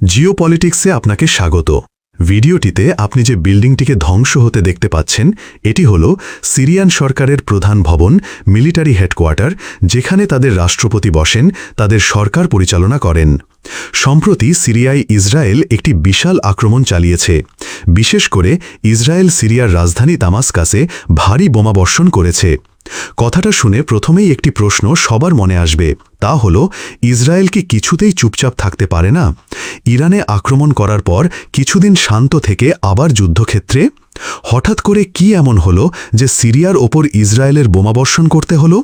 জিওপলিটিক্সে আপনাকে স্বাগত। ভিডিওটিতে আপনি যে বিল্ডিংটিকে ধ্বংস হতে দেখতে পাচ্ছেন, এটি হল সিরিয়ান সরকারের প্রধান ভবন, মিলিটারি হেডকোয়ার্টার, যেখানে তাদের রাষ্ট্রপতি বসেন, তাদের সরকার পরিচালনা করেন। সম্প্রতি সিরিয়ায় ইসরায়েল একটি বিশাল আক্রমণ চালিয়েছে। বিশেষ করে ইসরায়েল সিরিয়ার রাজধানী তামাসকাসে ভারী বোমাবর্ষণ করেছে। কথাটা শুনে প্রথমেই একটি প্রশ্ন সবার মনে আসবে, তা হল, ইসরায়েল কি কিছুতেই চুপচাপ থাকতে পারে না? ইরানে আক্রমণ করার পর কিছুদিন শান্ত থেকে আবার যুদ্ধক্ষেত্রে হঠাৎ করে কি এমন হলো যে সিরিয়ার ওপর ইসরায়েলের বোমাবর্ষণ করতে হলো?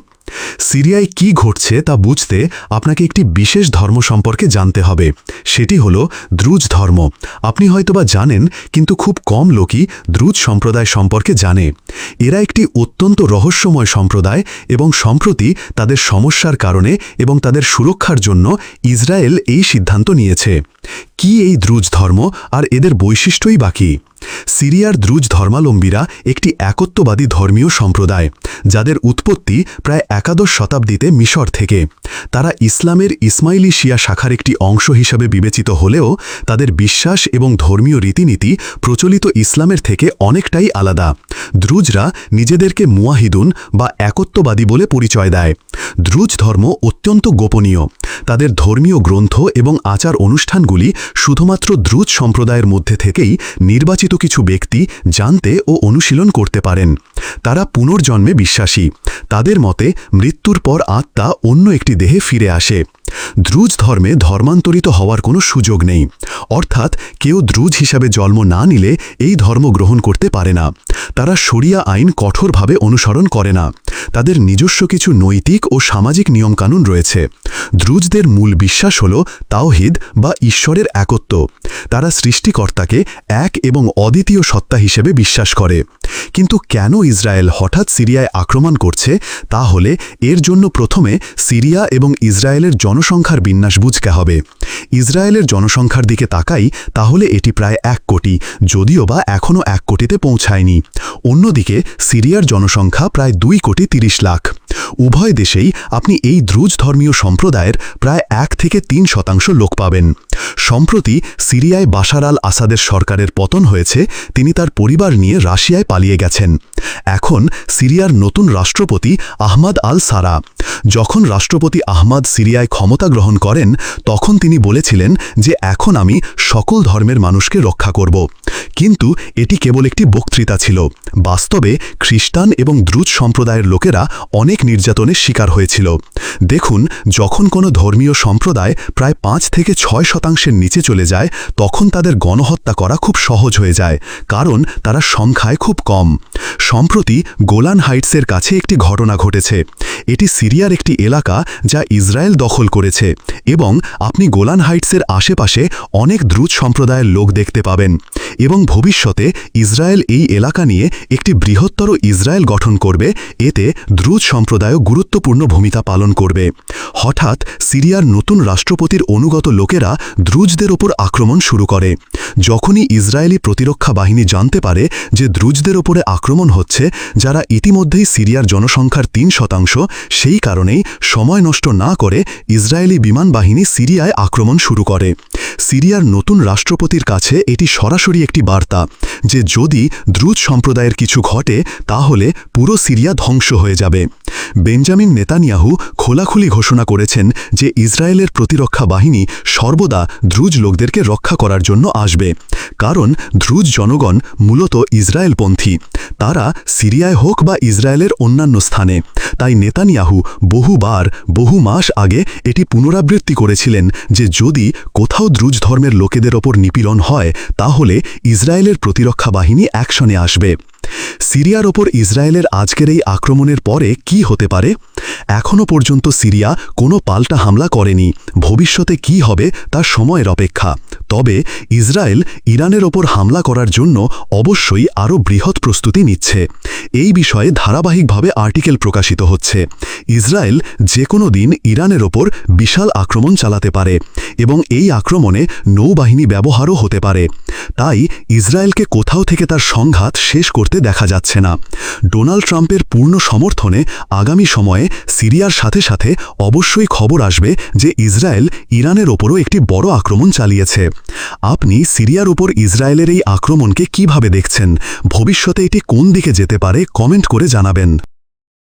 সিরিয়ায় কি ঘটছে তা বুঝতে আপনাকে একটি বিশেষ ধর্ম সম্পর্কে জানতে হবে। সেটি হল দ্রুজ ধর্ম। আপনি হয়তোবা জানেন, কিন্তু খুব কম লোকই দ্রুজ সম্প্রদায় সম্পর্কে জানে। এরা একটি অত্যন্ত রহস্যময় সম্প্রদায় এবং সম্প্রতি তাদের সমস্যার কারণে এবং তাদের সুরক্ষার জন্য ইসরায়েল এই সিদ্ধান্ত নিয়েছে। কি এই দ্রুজ ধর্ম আর এদের বৈশিষ্ট্যই বাকি সিরিয়ার দ্রুজ ধর্মালম্বীরা একটি একত্ববাদী ধর্মীয় সম্প্রদায়, যাদের উৎপত্তি প্রায় একাদশ শতাব্দীতে মিশর থেকে। তারা ইসলামের ইসমাইলি শিয়া শাখার একটি অংশ হিসাবে বিবেচিত হলেও তাদের বিশ্বাস এবং ধর্মীয় রীতিনীতি প্রচলিত ইসলামের থেকে অনেকটাই আলাদা। দ্রুজরা নিজেদেরকে মুয়াহিদুন বা একত্ববাদী বলে পরিচয় দেয়। দ্রুজ ধর্ম অত্যন্ত গোপনীয়। তাদের ধর্মীয় গ্রন্থ এবং আচার অনুষ্ঠানগুলি শুধুমাত্র দ্রুজ সম্প্রদায়ের মধ্যে থেকেই নির্বাচিত কিছু ব্যক্তি জানতে ও অনুশীলন করতে পারেন। তারা পুনর্জন্মে বিশ্বাসী। তাদের মতে মৃত্যুর পর আত্মা অন্য একটি দেহে ফিরে আসে। দ্রুজ ধর্মে ধর্মান্তরিত হওয়ার কোনো সুযোগ নেই। অর্থাৎ কেউ দ্রুজ হিসাবে জন্ম না নিলে এই ধর্ম গ্রহণ করতে পারে না। তারা শরিয়া আইন কঠোরভাবে অনুসরণ করে না। তাদের নিজস্ব কিছু নৈতিক ও সামাজিক নিয়মকানুন রয়েছে। দ্রুজদের মূল বিশ্বাস হল তাওহিদ বা ঈশ্বরের একত্ব। তারা সৃষ্টিকর্তাকে এক এবং অদ্বিতীয় সত্তা হিসেবে বিশ্বাস করে। কিন্তু কেন ইসরায়েল হঠাৎ সিরিয়ায় আক্রমণ করছে? তা হলে এর জন্য প্রথমে সিরিয়া এবং ইসরায়েলের জনসংখ্যার বিন্যাস বুঝতে হবে। ইসরায়েলের জনসংখ্যার দিকে তাকাই, তাহলে এটি প্রায় এক কোটি, যদিও বা এখনও এক কোটিতে পৌঁছায়নি। অন্যদিকে, সিরিয়ার জনসংখ্যা প্রায় দুই কোটি তিরিশ লাখ। উভয় দেশেই আপনি এই দ্রুজ ধর্মীয় সম্প্রদায়ের প্রায় এক থেকে তিন শতাংশ লোক পাবেন। সম্প্রতি সিরিয়ায় বাশার আল আসাদের সরকারের পতন হয়েছে, তিনি তার পরিবার নিয়ে রাশিয়ায় পালিয়ে গেছেন। এখন সিরিয়ার নতুন রাষ্ট্রপতি আহমাদ আল সারা। যখন রাষ্ট্রপতি আহমাদ সিরিয়ায় ক্ষমতা গ্রহণ করেন, তখন তিনি বলেছিলেন যে এখন আমি সকল ধর্মের মানুষকে রক্ষা করব। কিন্তু এটি কেবল একটি বক্তৃতা ছিল। বাস্তবে খ্রিস্টান এবং দ্রুত সম্প্রদায়ের লোকেরা অনেক নির্যাতনের শিকার হয়েছিল। দেখুন, যখন কোনো ধর্মীয় সম্প্রদায় প্রায় পাঁচ থেকে ছয় শতাংশের নিচে চলে যায়, তখন তাদের গণহত্যা করা খুব সহজ হয়ে যায়, কারণ তারা সংখ্যায় খুব কম। সম্প্রতি গোলান হাইটসের কাছে একটি ঘটনা ঘটেছে। এটি সিরিয়ার একটি এলাকা যা ইসরায়েল দখল করেছে এবং আপনি গোলান হাইটসের আশেপাশে অনেক দ্রুত সম্প্রদায়ের লোক দেখতে পাবেন এবং ভবিষ্যতে ইসরায়েল এই এলাকা নিয়ে একটি বৃহত্তর ইসরায়েল গঠন করবে। এতে দ্রুত সম্প্রদায়ও গুরুত্বপূর্ণ ভূমিকা পালন করবে। হঠাৎ সিরিয়ার নতুন রাষ্ট্রপতির অনুগত লোকেরা দ্রুজদের ওপর আক্রমণ শুরু করে। যখনই ইসরায়েলি প্রতিরক্ষা বাহিনী জানতে পারে যে দ্রুজদের ওপরে আক্রমণ হচ্ছে, যারা ইতিমধ্যেই সিরিয়ার জনসংখ্যার তিন শতাংশ সেই কারণেই সময় নষ্ট না করে ইসরায়েলি বিমান বাহিনী সিরিয়ায় আক্রমণ শুরু করে। সিরিয়ার নতুন রাষ্ট্রপতির কাছে এটি সরাসরি একটি বার্তা যে যদি দ্রুত সম্প্রদায়ের কিছু ঘটে, তাহলে পুরো সিরিয়া ধ্বংস হয়ে যাবে। বেঞ্জামিন নেতানিয়াহু খোলাখুলি ঘোষণা করেছেন যে ইসরায়েলের প্রতিরক্ষা বাহিনী সর্বদা দ্রুজ লোকদেরকে রক্ষা করার জন্য আসবে। কারণ দ্রুজ জনগণ মূলত ইসরায়েলপন্থী। তারা সিরিয়ায় হোক বা ইসরায়েলের অন্যান্য স্থানে। তাই নেতানিয়াহু বহুবার, বহু মাস আগে এটি পুনরাবৃত্তি করেছিলেন যে যদি কোথাও দ্রুজ ধর্মের লোকেদের ওপর নিপীড়ন হয়, তাহলে ইসরায়েলের প্রতিরক্ষা বাহিনী অ্যাকশনে আসবে। সিরিয়ার ওপর ইসরায়েলের আজকের এই আক্রমণের পরে কি হতে পারে? এখনও পর্যন্ত সিরিয়া কোনো পাল্টা হামলা করেনি। ভবিষ্যতে কি হবে? তা সময়ের অপেক্ষা। তবে ইসরায়েল ইরানের ওপর হামলা করার জন্য অবশ্যই আরও বৃহৎ প্রস্তুতি নিচ্ছে। এই বিষয়ে ধারাবাহিকভাবে আর্টিকেল প্রকাশিত হচ্ছে। ইসরায়েল যে কোনো দিন ইরানের ওপর বিশাল আক্রমণ চালাতে পারে এবং এই আক্রমণে নৌবাহিনী ব্যবহারও হতে পারে। তাই ইসরায়েলকে কোথাও থেকে তার সংঘাত শেষ করতে দেখা যাচ্ছে না। ডোনাল্ড ট্রাম্পের পূর্ণ সমর্থনে আগামী সময়ে সিরিয়ার সাথে সাথে অবশ্যই খবর আসবে যে ইসরায়েল ইরানের ওপরও একটি বড় আক্রমণ চালিয়েছে। আপনি সিরিয়ার উপর ইসরায়েলের এই আক্রমণকে কীভাবে দেখছেন? ভবিষ্যতে এটি কোন দিকে যেতে পারে? কমেন্ট করে জানাবেন।